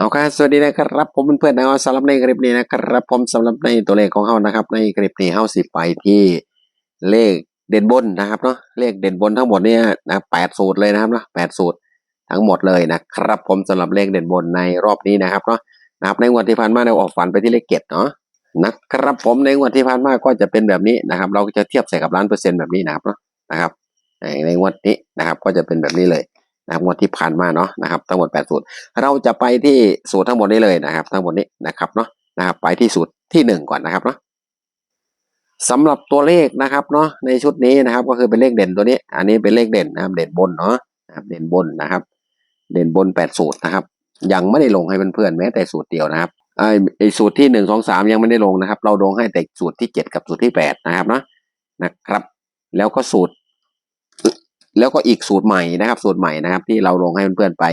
เอาครับสวัสดีนะครับผมเพื่อนๆนะครับสำหรับในคลิปนี้นะครับผมสำหรับในตัวเลขของเฮานะครับ ในคลิปนี้เฮาสิไปที่เลขเด่นบนนะครับเนาะเลขเด่นบนทั้งหมดเนี่ยนะแปดสูตรเลยนะครับเนาะแปดสูตรทั้งหมดเลยนะครับ ผมสำหรับเลขเด่นบนในรอบนี้นะครับเนาะนะครับในงวดที่ผ่านมาเราออกฝันไปที่เลขเจ็ดเนาะนะครับผมในงวดที่ผ่านมาก็จะเป็นแบบนี้นะครับ เราก็จะเทียบใส่กับล้านเปอร์เซ็นต์แบบนี้นะครับเนาะนะครับในในงวดนี้นะครับก็จะเป็นแบบนี้เลย นะครับงวดที่ผ่านมาเนาะนะครับทั้งหมดแปดสูตร เราจะไปที่สูตรทั้งหมดนี้เลยนะครับ ทั้งหมดนี้นะครับเนาะนะครับ ไปที่สูตรที่หนึ่งก่อนนะครับเนาะสำหรับตัวเลขนะครับเนาะในชุดนี้นะครับ ก็คือเป็นเลขเด่นตัวนี้ อันนี้เป็นเลขเด่นนะครับ เด่นบนเนาะนะครับเด่นบนนะครับ เด่นบนแปดสูตรนะครับ ยังไม่ได้ลงให้เพื่อนๆแม้แต่สูตรเดียวนะครับไอไอสูตรที่หนึ่งสองสามยังไม่ได้ลงนะครับ เราลงให้แต่สูตรที่เจ็ดกับสูตรที่แปดนะครับเนาะนะครับ แล้วก็สูตร แล้วก็อีกสูตรใหม่นะครับ สูตรใหม่นะครับ ที่เราลงให้เพื่อนๆไป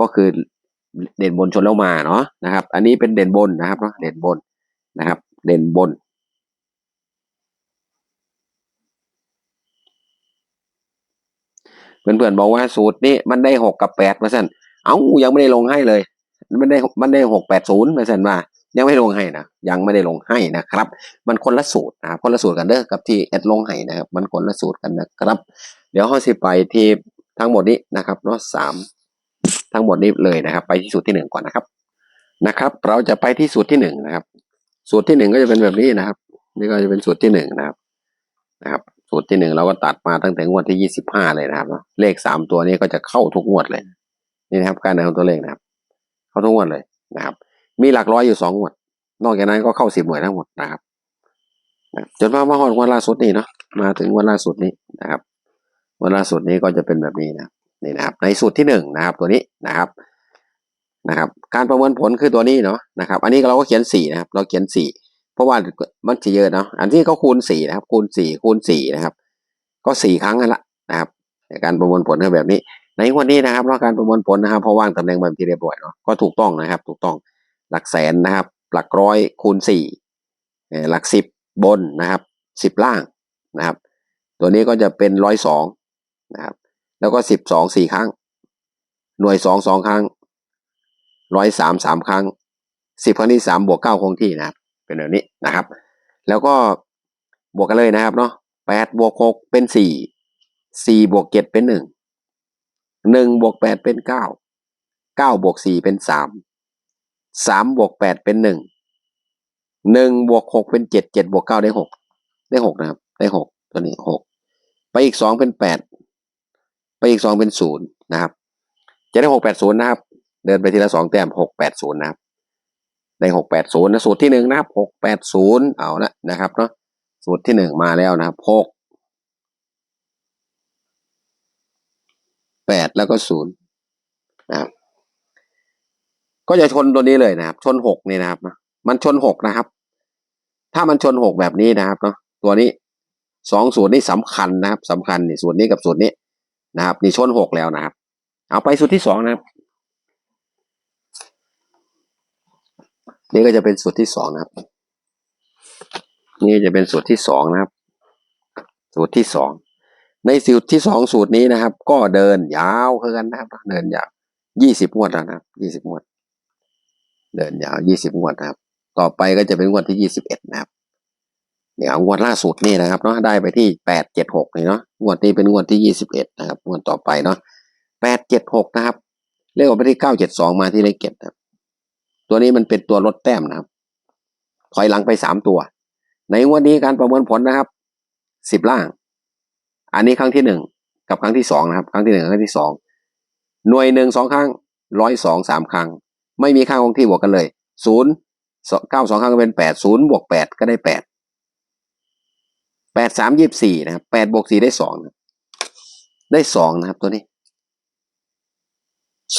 ก็คือเด่นบนชนแล้วมาเนาะนะครับ อันนี้เป็นเด่นบนนะครับเนาะเด่นบนนะครับ เด่นบนเพื่อนๆบอกว่าสูตรนี้มันได้หกกับแปดมาสั่นต์เอ้ายังไม่ได้ลงให้เลย มันได้มันได้หกแปดศูนย์มาสั่นว่า ยังไม่ลงให้นะยังไม่ได้ลงให้นะครับ มันคนละสูตรนะคนละสูตรกันเด้อกับที่แอดลงให้นะครับมันคนละสูตรกันนะครับ เดี๋ยวเขาสิไปที่ทั้งหมดนี้นะครับเนาะสามทั้งหมดนี้เลยนะครับ ไปที่สูตรที่หนึ่งก่อนนะครับนะครับ เราจะไปที่สูตรที่หนึ่งนะครับ สูตรที่หนึ่งก็จะเป็นแบบนี้นะครับ นี่ก็จะเป็นสูตรที่หนึ่งนะครับนะครับ สูตรที่หนึ่งเราก็ตัดมาตั้งแต่งวดที่ยี่สิบห้าเลยนะครับ เลขสามตัวนี้ก็จะเข้าทุกงวดเลย นี่นะครับ การเอาตัวเลขนะครับ เข้าทุกงวดเลยนะครับ มีหลักร้อยอยู่สองงวด นอกจากนั้นก็เข้าสิบหน่วยทั้งหมดนะครับจนมามาหอดวันล่าสุดนี้เนาะมาถึงวันล่าสุดนี้นะครับ วันล่าสุดนี้ก็จะเป็นแบบนี้นะนี่นะครับ ในสูตรที่หนึ่งนะครับ ตัวนี้นะครับนะครับ การประเมินผลคือตัวนี้เนาะนะครับ อันนี้เราก็เขียนสี่นะครับ เราเขียนสี่เพราะว่ามันจะเยอะเนาะอันที่เขาคูณสี่นะครับ คูณสี่คูณสี่นะครับ ก็สี่ครั้งนั่นแหละนะครับการประเมินผลคือแบบนี้ ในวันนี้นะครับเราการประเมินผลนะครับเพราะว่างตำแหน่งแบบที่เรียบร้อยเนาะก็ถูกต้องนะครับ ถูกต้อง หลักแสนนะครับ หลักร้อยคูณสี่หลักสิบบนนะครับสิบล่างนะครับ ตัวนี้ก็จะเป็นร้อยสองนะครับ แล้วก็สิบสองสี่ครั้ง หน่วยสองสองครั้งร้อยสามสามครั้งสิบครั้งที่สามบวกเก้าคงที่นะครับ เป็นแบบนี้นะครับ แล้วก็บวกกันเลยนะครับเนาะแปดบวกหกเป็นสี่สี่บวกเจ็ดเป็นหนึ่งหนึ่งบวกแปดเป็นเก้าเก้าบวกสี่เป็นสาม สามบวกแปดเป็นหนึ่งหนึ่งบวกหกเป็นเจ็ดเจ็ดบวกเก้าได้หกได้หกนะครับ ได้หกตัวนี้หกไปอีกสองเป็นแปดไปอีกสองเป็นศูนย์นะครับ จะได้หกแปดศูนย์นะครับ เดินไปทีละสองแต้มหกแปดศูนย์นะครับ ได้หกแปดศูนย์นะสูตรที่หนึ่งนะครับหกแปดศูนย์เอาละนะครับเนาะสูตรที่หนึ่งมาแล้วนะครับหกแปดแล้วก็ศูนย์นะครับ ก็จะชนตัวนี้เลยนะครับ ชนหกนี่นะครับ มันชนหกนะครับ ถ้ามันชนหกแบบนี้นะครับเนาะตัวนี้สองสูตรนี้สำคัญนะครับสำคัญนี่สูตรนี้กับสูตรนี้นะครับ นี่ชนหกแล้วนะครับ เอาไปสูตรที่สองนะครับ นี่ก็จะเป็นสูตรที่สองนะครับ นี่จะเป็นสูตรที่สองนะครับสูตรที่สองในสูตรที่สองสูตรนี้นะครับ ก็เดินยาวคือกันนะครับ เดินยาวยี่สิบงวดแล้วนะครับยี่สิบงวด เดินยาวยี่สิบงวดนะครับ ต่อไปก็จะเป็นงวดที่ยี่สิบเอ็ดนะครับเดี๋ยวงวดล่าสุดนี่นะครับเนาะได้ไปที่แปดเจ็ดหกนี่เนาะงวดนี้เป็นงวดที่ยี่สิบเอ็ดนะครับงวดต่อไปเนาะแปดเจ็ดหกนะครับ เลขออกไปที่เก้าเจ็ดสองมาที่เลขเจ็ดนะครับ ตัวนี้มันเป็นตัวลดแต้มนะครับ ถอยหลังไปสามตัว ในงวดนี้การประเมินผลนะครับสิบล่าง อันนี้ครั้งที่หนึ่งกับครั้งที่สองนะครับ ครั้งที่หนึ่งครั้งที่สองหน่วยหนึ่งสองครั้งร้อยสองสามครั้ง ไม่มีค่าคงที่บวกกันเลยศูนย์เก้าสองครั้งก็เป็นแปดศูนย์บวกแปดก็ได้แปดแปดสามยี่สี่นะครับแปดบวกสี่ได้สองได้สองนะครับตัวนี้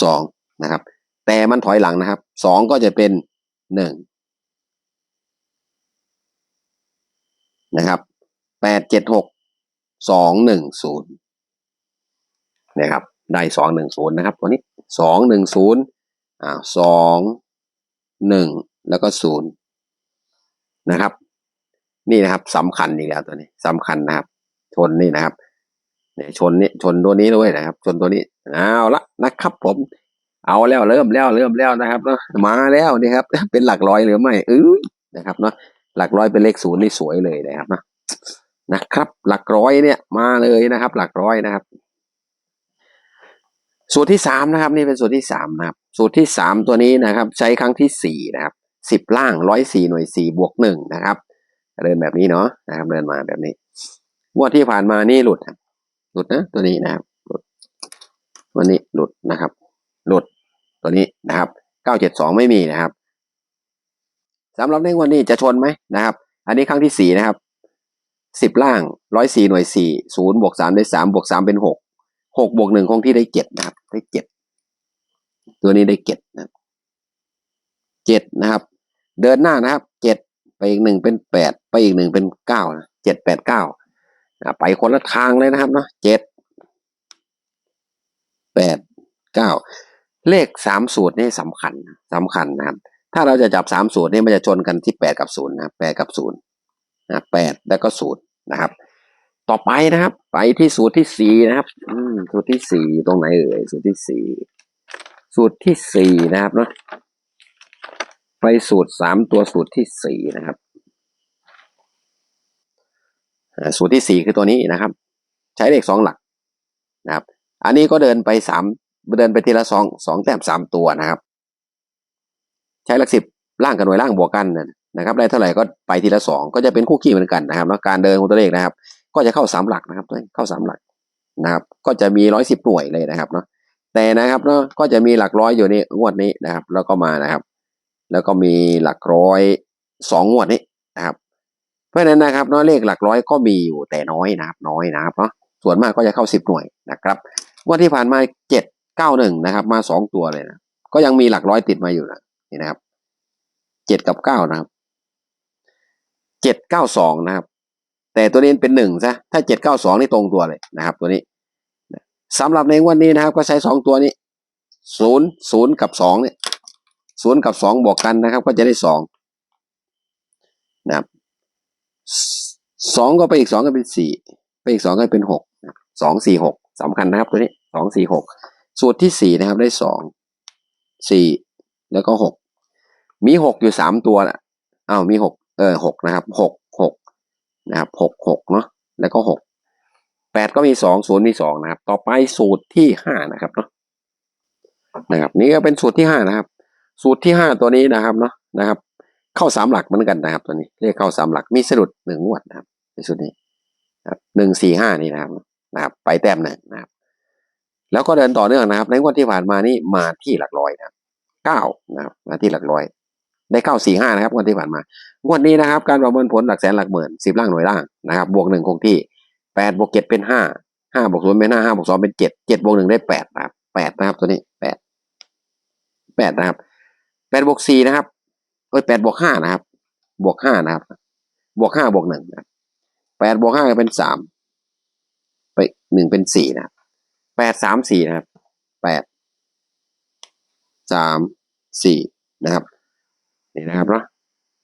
สองนะครับ แต่มันถอยหลังนะครับสองก็จะเป็นหนึ่งนะครับแปดเจ็ดหกสองหนึ่งศูนย์นะครับได้สองหนึ่งศูนย์นะครับ ตัวนี้สองหนึ่งศูนย์ สองหนึ่งแล้วก็ศูนย์นะครับ นี่นะครับสำคัญอีกแล้วตัวนี้สำคัญนะครับ ชนนี่นะครับเนี่ยชนนี่ชนตัวนี้ด้วยนะครับ ชนตัวนี้เอาละนะครับ ผม เอาแล้วเริ่มแล้วเริ่มแล้วนะครับเนาะมาแล้วนี่ครับ เป็นหลักร้อยหรือไม่เออนะครับเนาะหลักร้อยเป็นเลขศูนย์นี่สวยเลยนะครับนะนะครับ หลักร้อยเนี่ยมาเลยนะครับ หลักร้อยนะครับ สูตรที่สามนะครับ นี่เป็นสูตรที่สามนะครับ สูตรที่สามตัวนี้นะครับ ใช้ครั้งที่สี่นะครับสิบล่างร้อยสี่หน่วยสี่บวกหนึ่งนะครับเดินแบบนี้เนาะนะครับ เดินมาแบบนี้งวดที่ผ่านมานี่หลุดครับหลุดนะตัวนี้นะครับหลุดวันนี้หลุดนะครับ หลุดตัวนี้นะครับเก้าเจ็ดสองไม่มีนะครับสำหรับในวันนี้จะชนไหมนะครับ อันนี้ครั้งที่สี่นะครับสิบล่างร้อยสี่หน่วยสี่ศูนย์บวกสามได้สามบวกสามเป็นหก หกบวกหนึ่งคงที่ได้เจ็ดนะครับ ได้เจ็ดตัวนี้ได้เจ็ดนะเจ็ดนะครับ เดินหน้านะครับเจ็ดไปอีกหนึ่งเป็นแปดไปอีกหนึ่งเป็นเก้านะเจ็ดแปดเก้าไปคนละทางเลยนะครับเนาะเจ็ดแปดเก้าเลขสามสูตรนี่สำคัญสำคัญนะครับ ถ้าเราจะจับสามสูตรนี่มันจะชนกันที่แปดกับศูนย์นะแปดกับศูนย์นะแปดแล้วก็ศูนย์นะครับ ต่อไปนะครับ ไปที่สูตรที่สี่นะครับสูตรที่สี่ตรงไหนเอ่ยสูตรที่สี่สูตรที่สี่นะครับเนาะไปสูตรสามตัวสูตรที่สี่นะครับสูตรที่สี่คือตัวนี้นะครับ ใช้เลขสองหลักนะครับ อันนี้ก็เดินไปสามเดินไปทีละสองสองแต้มสามตัวนะครับ ใช้หลักสิบล่างกับหน่วยล่างบวกกันนะครับ ได้เท่าไหร่ก็ไปทีละสองก็จะเป็นคู่ขี้เหมือนกันนะครับแล้วการเดินของตัวเลขนะครับ ก็จะเข้าสามหลักนะครับเข้าสามหลักนะครับ ก็จะมีร้อยสิบหน่วยเลยนะครับเนาะแต่นะครับเนาะก็จะมีหลักร้อยอยู่ในงวดนี้นะครับ แล้วก็มานะครับ แล้วก็มีหลักร้อยสองงวดนี้นะครับ เพราะฉะนั้นนะครับเนาะเลขหลักร้อยก็มีอยู่แต่น้อยนะครับ น้อยนะครับเนาะส่วนมากก็จะเข้าสิบหน่วยนะครับงวดที่ผ่านมาเจ็ดเก้าหนึ่งนะครับ มาสองตัวเลยนะก็ยังมีหลักร้อยติดมาอยู่นะนี่นะครับเจ็ดกับเก้านะครับเจ็ดเก้าสองนะครับ แต่ตัวนี้เป็นหนึ่งซะถ้าเจ็ดเก้าสองนี่ตรงตัวเลยนะครับ ตัวนี้สำหรับในวันนี้นะครับ ก็ใช้สองตัวนี้ศูนย์ศูนย์กับสองเนี่ยศูนย์กับสองบวกกันนะครับ ก็จะได้สองนะครับสองก็ไปอีกสองก็เป็นสี่ไปอีกสองก็เป็นหกสองสี่หกสำคัญนะครับตัวนี้สองสี่หกสูตรที่สี่นะครับได้สองสี่แล้วก็หกมีหกอยู่สามตัวนะอ้าวมีหกเออหกนะครับหก นะครับหกหกเนาะแล้วก็หกแปดก็มีสองศูนย์มีสองนะครับ ต่อไปสูตรที่ห้านะครับเนาะนะครับ นี่ก็เป็นสูตรที่ห้านะครับ สูตรที่ห้าตัวนี้นะครับเนาะนะครับ เข้าสามหลักเหมือนกันนะครับ ตัวนี้เรียกเข้าสามหลักมีสะดุดหนึ่งงวดนะครับในสูตรนี้หนึ่งสี่ห้านี่นะครับนะครับ ไปแต้มหนึ่งนะครับ แล้วก็เดินต่อเนื่องนะครับ ในงวดที่ผ่านมานี่มาที่หลักร้อยนะครับเก้านะครับ มาที่หลักร้อย ได้เก้าสี่ห้านะครับงวดที่ผ่านมางวดนี้นะครับ การประเมินผลหลักแสนหลักหมื่นสิบล่างหน่วยล่างนะครับบวกหนึ่งคงที่แปดบวกเจ็ดเป็นห้าห้าบวกศูนย์เป็นห้าห้าบวกสองเป็นเจ็ดเจ็ดบวกหนึ่งได้แปดนะครับแปดนะครับตัวนี้แปดแปดนะครับแปดบวกสี่นะครับเอ้ยแปดบวกห้านะครับ บวกห้านะครับ บวกห้าบวกหนึ่งนะแปดบวกห้าเป็นสามไปหนึ่งเป็นสี่นะครับแปดสามสี่นะครับแปดสามสี่นะครับ นี่นะครับเนาะ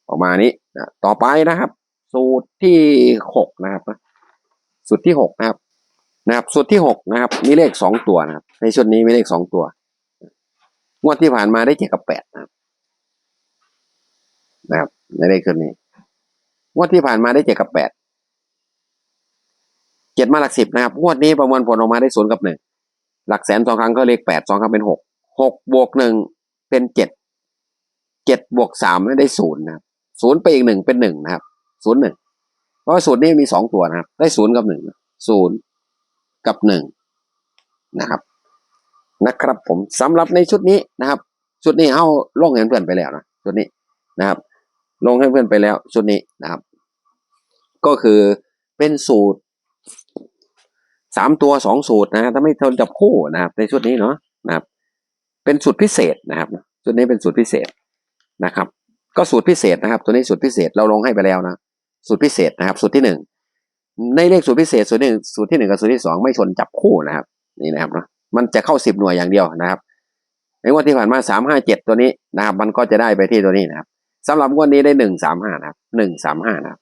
ออกมานี้นะต่อไปนะครับ สูตรที่หกนะครับสูตรที่หกนะครับ นะครับ สูตรที่หกนะครับ มีเลขสองตัวนะครับ ในชุดนี้มีเลขสองตัว งวดที่ผ่านมาได้เจ็ดกับแปดนะครับ นะครับ ในเลขชุดนี้ งวดที่ผ่านมาได้เจ็ดกับแปดเจ็ดมาหลักสิบนะครับ งวดนี้ประมวลผลออกมาได้ศูนย์กับหนึ่งหลักแสนสองครั้งก็เลขแปดสองครั้งเป็นหกหกบวกหนึ่งเป็นเจ็ด เจ็ดบวกสามได้ศูนย์นะครับศูนย์ไปอีกหนึ่งเป็นหนึ่งนะครับศูนย์หนึ่งเพราะว่าสูตรนี้มีสองตัวนะครับ ได้ศูนย์กับหนึ่งศูนย์กับหนึ่งนะครับ นะครับ ผมสำหรับในชุดนี้นะครับ ชุดนี้เอาลงให้เพื่อนไปแล้วนะชุดนี้นะครับ ลงให้เพื่อนไปแล้วชุดนี้นะครับ ก็คือเป็นสูตรสามตัวสองสูตรนะถ้าไม่ทนจับคู่นะครับ ในชุดนี้เนาะนะครับ เป็นสูตรพิเศษนะครับ ชุดนี้เป็นสูตรพิเศษ นะครับ ก็สูตรพิเศษนะครับ ตัวนี้สูตรพิเศษเราลงให้ไปแล้วนะสูตรพิเศษนะครับ สูตรที่หนึ่งในเลขสูตรพิเศษสูตรหนึ่งสูตรที่หนึ่งกับสูตรที่สองไม่ชนจับคู่นะครับ นี่นะครับนะมันจะเข้าสิบหน่วยอย่างเดียวนะครับในงวดที่ผ่านมาสามห้าเจ็ดตัวนี้นะครับ มันก็จะได้ไปที่ตัวนี้นะครับสำหรับงวดนี้ได้หนึ่งสามห้านะครับหนึ่งสามห้านะครับ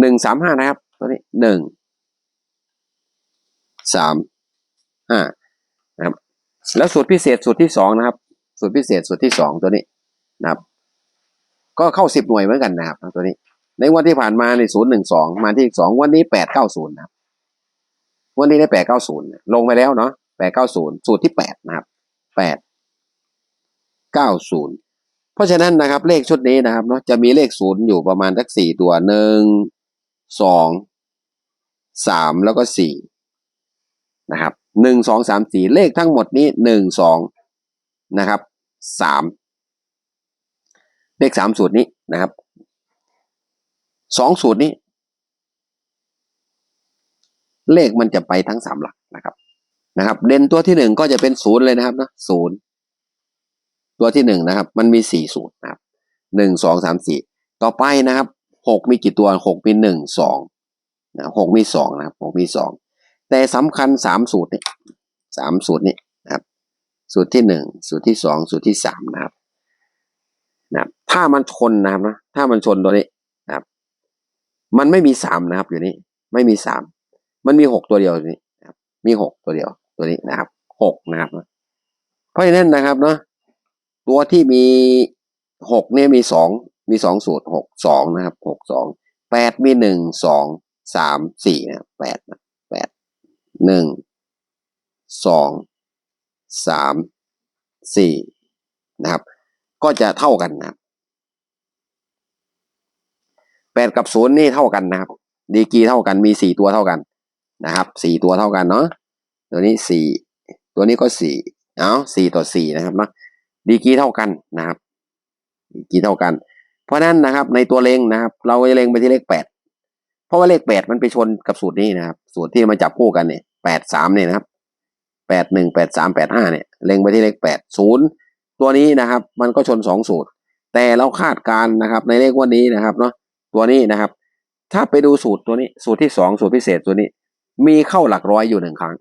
หนึ่งสามห้านะครับ ตัวนี้หนึ่งสามห้านะครับ แล้วสูตรพิเศษสูตรที่สองนะครับ สูตรพิเศษสูตรที่สองตัวนี้ นะครับ ก็เข้าสิบหน่วยเหมือนกันนะครับตัวนี้ ในวันที่ผ่านมาในศูนย์หนึ่งสองมาที่สองวันนี้แปดเก้าศูนย์นะครับวันนี้ได้แปดเก้าศูนย์ลงไปแล้วเนาะแปดเก้าศูนย์สูตรที่แปดนะครับแปดเก้าศูนย์เพราะฉะนั้นนะครับ เลขชุดนี้นะครับเนาะจะมีเลขศูนย์อยู่ประมาณสักสี่ตัวหนึ่งสองสามแล้วก็สี่นะครับหนึ่งสองสามสี่เลขทั้งหมดนี้หนึ่งสองนะครับสาม เลขสามสูตรนี้นะครับสองสูตรนี้ เลขมันจะไปทั้งสามหลักนะครับนะครับ เด่นตัวที่หนึ่งก็จะเป็นศูนย์เลยนะครับนะศูนย์ตัวที่หนึ่งนะครับ มันมีสี่สูตรนะครับหนึ่งสองสามสี่ต่อไปนะครับหกมีกี่ตัวหกมีหนึ่งสองนะหกมีสองนะครับหกมีสองแต่สำคัญสามสูตรนี้สามสูตรนี้นะครับ สูตรที่หนึ่งสูตรที่สองสูตรที่สามนะครับ นะครับ ถ้ามันชนนะครับนะถ้ามันชนตัวนี้นะครับ มันไม่มีสามนะครับ อยู่นี่ไม่มีสามมันมีหกตัวเดียวอยู่นี่นะครับ มีหกตัวเดียว ตัวนี้นะครับหกนะครับเพราะฉะนั้นนะครับเนาะตัวที่มีหกเนี่ยมีสองมีสองสูตรหกสองนะครับหกสองแปดมีหนึ่งสองสามสี่นะแปดนะแปดหนึ่งสองสามสี่นะครับ ก็จะเท่ากันนะครับแปดกับศูนย์นี่เท่ากันนะครับ ดีกีเท่ากันมีสี่ตัวเท่ากันนะครับสี่ตัวเท่ากันเนาะตัวนี้สี่ตัวนี้ก็สี่เอาสี่ต่อสี่นะครับเนาะดีกีเท่ากันนะครับ ดีกีเท่ากัน เพราะนั้นนะครับ ในตัวเลงนะครับ เราจะเลงไปที่เลขแปดเพราะว่าเลขแปดมันไปชนกับสูตรนี้นะครับ สูตรที่มาจับคู่กันเนี่ยแปดสามเนี่ยนะครับแปดหนึ่งแปดสามแปดห้าเนี่ยเลงไปที่เลขแปดศูนย์ ตัวนี้นะครับ มันก็ชนสองสูตร แต่เราคาดการณ์นะครับ ในเลขวันนี้นะครับเนาะตัวนี้นะครับ ถ้าไปดูสูตรตัวนี้ สูตรที่สองสูตรพิเศษตัวนี้ มีเข้าหลักร้อยอยู่หนึ่งครั้ง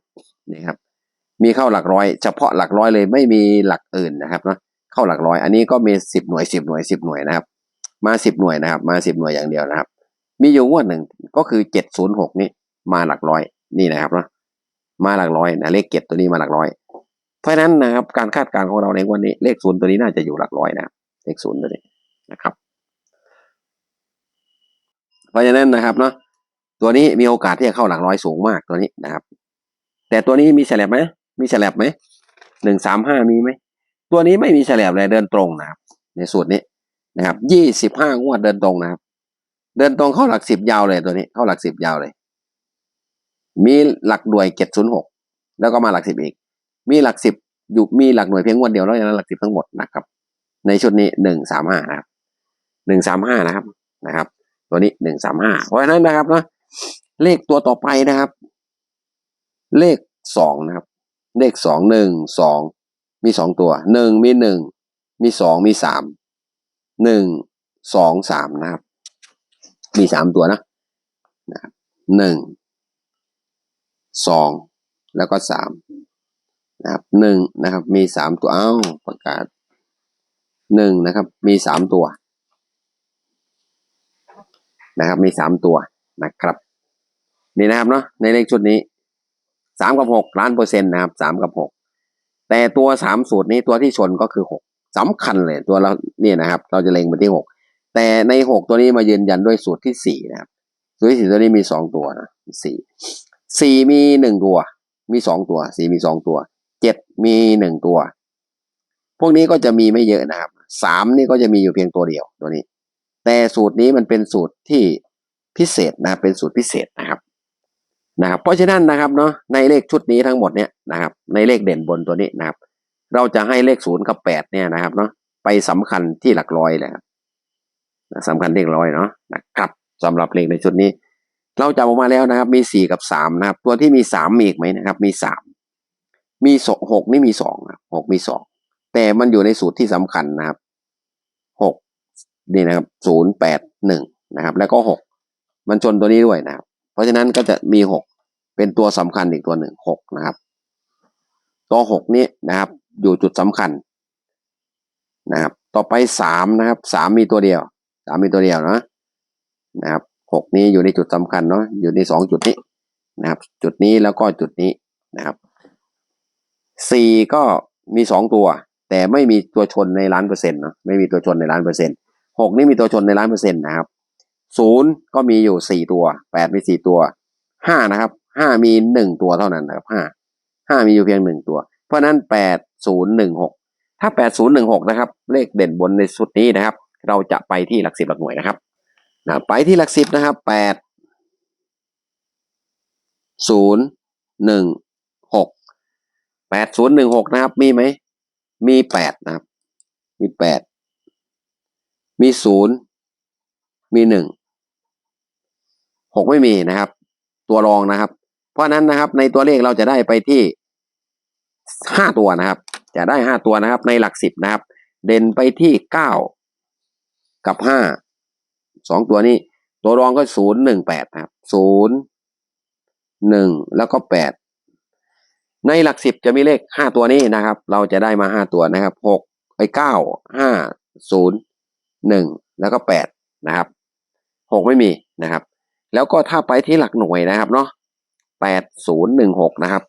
นี่ครับ มีเข้าหลักร้อย เฉพาะหลักร้อยเลยไม่มีหลักอื่นนะครับเนาะเข้าหลักร้อย อันนี้ก็มีสิบหน่วยสิบหน่วยสิบหน่วยนะครับ มาสิบหน่วยนะครับ มาสิบหน่วยอย่างเดียวนะครับ มีอยู่งวดหนึ่งก็คือเจ็ดศูนย์หกนี่มาหลักร้อยนี่นะครับเนาะมาหลักร้อยนะเลขเจ็ดตัวนี้มาหลักร้อย เพราะฉะนั้นนะครับการคาดการณ์ของเราในวันนี้เลขศูนย์ตัวนี้น่าจะอยู่หลักร้อยนะครับเลขศูนย์ตัวนี้นะครับ เพราะฉะนั้นนะครับเนาะตัวนี้มีโอกาสที่จะเข้าหลักร้อยสูงมากตัวนี้นะครับ แต่ตัวนี้มีแฉลบไหมมีแฉลบไหมหนึ่งสามห้ามีไหมตัวนี้ไม่มีแฉลบเลยเดินตรงนะครับ ในสูตรนี้นะครับยี่สิบห้างวดเดินตรงนะครับ เดินตรงเข้าหลักสิบยาวเลยตัวนี้ เข้าหลักสิบยาวเลย มีหลักหน่วยเจ็ดศูนย์หกแล้วก็มาหลักสิบอีก มีหลักสิบอยู่มีหลักหน่วยเพียงงวดเดียวแล้วอย่างนั้นหลักสิบทั้งหมดนะครับ ในชุดนี้หนึ่งสามห้านะครับหนึ่งสามห้านะครับนะครับ ตัวนี้หนึ่งสามห้าเพราะฉะนั้นนะครับเนะเลขตัวต่อไปนะครับ เลขสองนะครับ เลขสองหนึ่งสองมีสองตัวหนึ่งมีหนึ่งมีสองมีสามหนึ่งสองสามนะครับ มีสามตัวนะนะครับหนึ่งสองแล้วก็สาม นะครับหนึ่งนะครับมีสามตัวเอ้าประกาศหนึ่งนะครับมีสามตัวนะครับมีสามตัวนะครับนี่นะครับเนาะในเลขชุดนี้สามกับหกล้านเปอร์เซ็นต์นะครับสามกับหกแต่ตัวสามสูตรนี้ตัวที่ชนก็คือหกสำคัญเลยตัวเราเนี่ยนะครับ เราจะเล็งไปที่หกแต่ในหกตัวนี้มายืนยันด้วยสูตรที่สี่นะครับ สูตรที่สี่ตัวนี้มีสองตัวนะสี่สี่มีหนึ่งตัว มีสองตัวสี่มีสองตัว เจ็ดมีหนึ่งตัว พวกนี้ก็จะมีไม่เยอะนะครับสามนี่ก็จะมีอยู่เพียงตัวเดียวตัวนี้ แต่สูตรนี้มันเป็นสูตรที่พิเศษนะเป็นสูตรพิเศษนะครับนะครับ เพราะฉะนั้นนะครับเนาะในเลขชุดนี้ทั้งหมดเนี่ยนะครับ ในเลขเด่นบนตัวนี้นะครับ เราจะให้เลขศูนย์กับแปดเนี่ยนะครับเนาะไปสำคัญที่หลักร้อยเลยครับสำคัญที่หลักร้อยเนาะนะครับสำหรับเลขในชุดนี้ เราจับออกมาแล้วนะครับ มีสี่กับสามนะครับ ตัวที่มีสามมีอีกไหมนะครับ มีสาม มีสหกไม่มีสองหกมีสองแต่มันอยู่ในสูตรที่สำคัญนะครับหกนี่นะครับศูนย์แปดหนึ่งนะครับ แล้วก็หกมันชนตัวนี้ด้วยนะครับ เพราะฉะนั้นก็จะมีหกเป็นตัวสำคัญอีกตัวหนึ่งหกนะครับ ตัวหกนี้นะครับ อยู่จุดสำคัญนะครับ ต่อไปสามนะครับสามมีตัวเดียวสามมีตัวเดียวนะนะครับหกนี้อยู่ในจุดสำคัญเนาะอยู่ในสองจุดนี้นะครับ จุดนี้แล้วก็จุดนี้นะครับ สี่ก็มีสองตัว แต่ไม่มีตัวชนในล้านเปอร์เซ็นต์นะไม่มีตัวชนในล้านเปอร์เซ็นต์หกนี่มีตัวชนในล้านเปอร์เซ็นต์นะครับศูนย์ก็มีอยู่สี่ตัวแปดมีสี่ตัวห้านะครับห้ามีหนึ่งตัวเท่านั้นนะครับห้าห้ามีอยู่เพียงหนึ่งตัว เพราะฉะนั้นแปดศูนย์หนึ่งหกถ้าแปดศูนย์หนึ่งหกนะครับ เลขเด่นบนในชุดนี้นะครับ เราจะไปที่หลักสิบหลักหน่วยนะครับนะไปที่หลักสิบนะครับแปดศูนย์หนึ่งหก แปดศูนย์หนึ่งหกนะครับ มีไหม มีแปดนะครับ มีแปด มีศูนย์ มีหนึ่ง หกไม่มีนะครับ ตัวรองนะครับ เพราะนั้นนะครับ ในตัวเลขเราจะได้ไปที่ห้าตัวนะครับ จะได้ห้าตัวนะครับ ในหลักสิบนะครับ เด่นไปที่เก้ากับห้า สองตัวนี้ ตัวรองก็ศูนย์หนึ่งแปดนะครับ ศูนย์หนึ่งแล้วก็แปด ในหลักสิบจะมีเลขห้าตัวนี้นะครับ เราจะได้มาห้าตัวนะครับหกไปเก้าห้าศูนย์หนึ่งแล้วก็แปดนะครับหกไม่มีนะครับ แล้วก็ถ้าไปที่หลักหน่วยนะครับเนาะแปดศูนย์หนึ่งหกนะครับ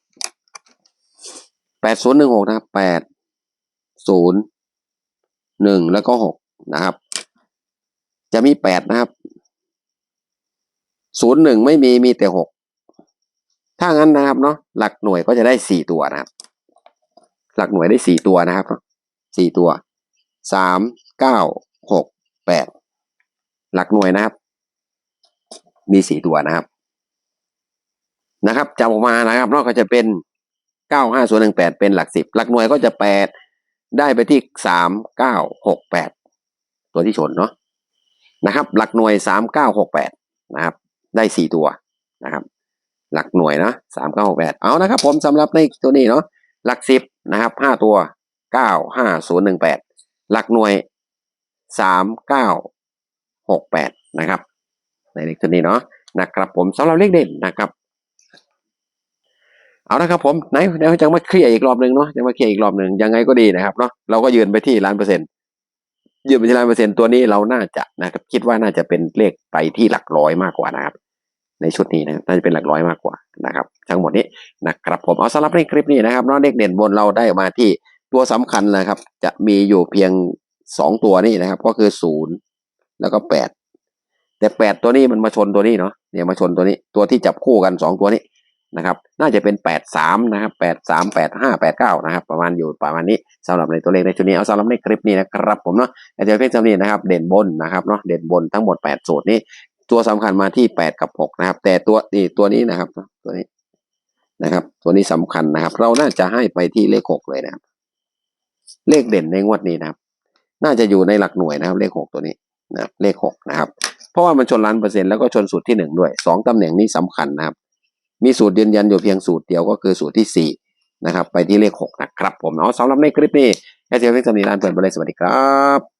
แปดศูนย์หนึ่งหกนะครับแปดศูนย์หนึ่งแล้วก็หกนะครับ จะมีแปดนะครับศูนย์หนึ่งไม่มีมีแต่หก ถ้างั้นนะครับเนาะหลักหน่วยก็จะได้สี่ตัวนะครับ หลักหน่วยได้สี่ตัวนะครับสี่ตัวสามเก้าหกแปดหลักหน่วยนะครับ มีสี่ตัวนะครับนะครับจำออกมานะครับนอกก็จะเป็นเก้าห้าศูนย์หนึ่งแปดเป็นหลักสิบหลักหน่วยก็จะแปดได้ไปที่สามเก้าหกแปดตัวที่ชนเนาะนะครับ หลักหน่วยสามเก้าหกแปดนะครับ ได้สี่ตัวนะครับ หลักหน่วยนะสามเก้าหกแปดเอานะครับผมสำหรับในตัวนี้เนาะหลักสิบนะครับห้าตัวเก้าห้าศูนย์หนึ่งแปดหลักหน่วยสามเก้าหกแปดนะครับ ในเลขตัวนี้เนาะนะครับผมสำหรับเลขเด่นนะครับ เอาละครับผมไหนเดี๋ยวจะมาเคลียร์อีกรอบหนึ่งเนาะจะมาเคลียร์อีกรอบหนึ่งยังไงก็ดีนะครับเนาะเราก็ยืนไปที่ล้านเปอร์เซ็นต์ยืนไปที่ล้านเปอร์เซ็นต์ตัวนี้เราน่าจะนะครับ คิดว่าน่าจะเป็นเลขไปที่หลักร้อยมากกว่านะครับ ในชุดนี้นะครับน่าจะเป็นหลักร้อยมากกว่านะครับทั้งหมดนี้นะครับผมเอาสำหรับในคลิปนี้นะครับเนาะเลขเด่นบนเราได้มาที่ตัวสำคัญนะครับ จะมีอยู่เพียงสองตัวนี้นะครับ ก็คือศูนย์แล้วก็แปดแต่แปดตัวนี้มันมาชนตัวนี้เนาะเนี่ยมาชนตัวนี้ตัวที่จับคู่กันสองตัวนี้นะครับน่าจะเป็นแปดสามนะครับแปดสามแปดห้าแปดเก้านะครับ ประมาณอยู่ประมาณนี้สำหรับในตัวเลขในชุดนี้เอาสำหรับในคลิปนี้นะครับผมเนาะอาจารย์เพชรจำนี้นะครับ เด่นบนนะครับเนาะเด่นบนทั้งหมดแปดสูตรนี้ ตัวสำคัญมาที่แปดกับหกนะครับ แต่ตัวนี่ตัวนี้นะครับ ตัวนี้นะครับ ตัวนี้สำคัญนะครับ เราน่าจะให้ไปที่เลขหกเลยนะครับ เลขเด่นในงวดนี้นะครับ น่าจะอยู่ในหลักหน่วยนะครับ เลขหกตัวนี้นะเลขหกนะครับ เพราะว่ามันชนล้านเปอร์เซ็นต์แล้วก็ชนสูตรที่หนึ่งด้วยสองตำแหน่งนี้สำคัญนะครับ มีสูตรยืนยันอยู่เพียงสูตรเดียวก็คือสูตรที่สี่นะครับ ไปที่เลขหกนะครับ ผมเนาะสำหรับในคลิปนี้แค่เพียงเพียงเท่านี้ลาไปก่อนไปเลยสวัสดีครับ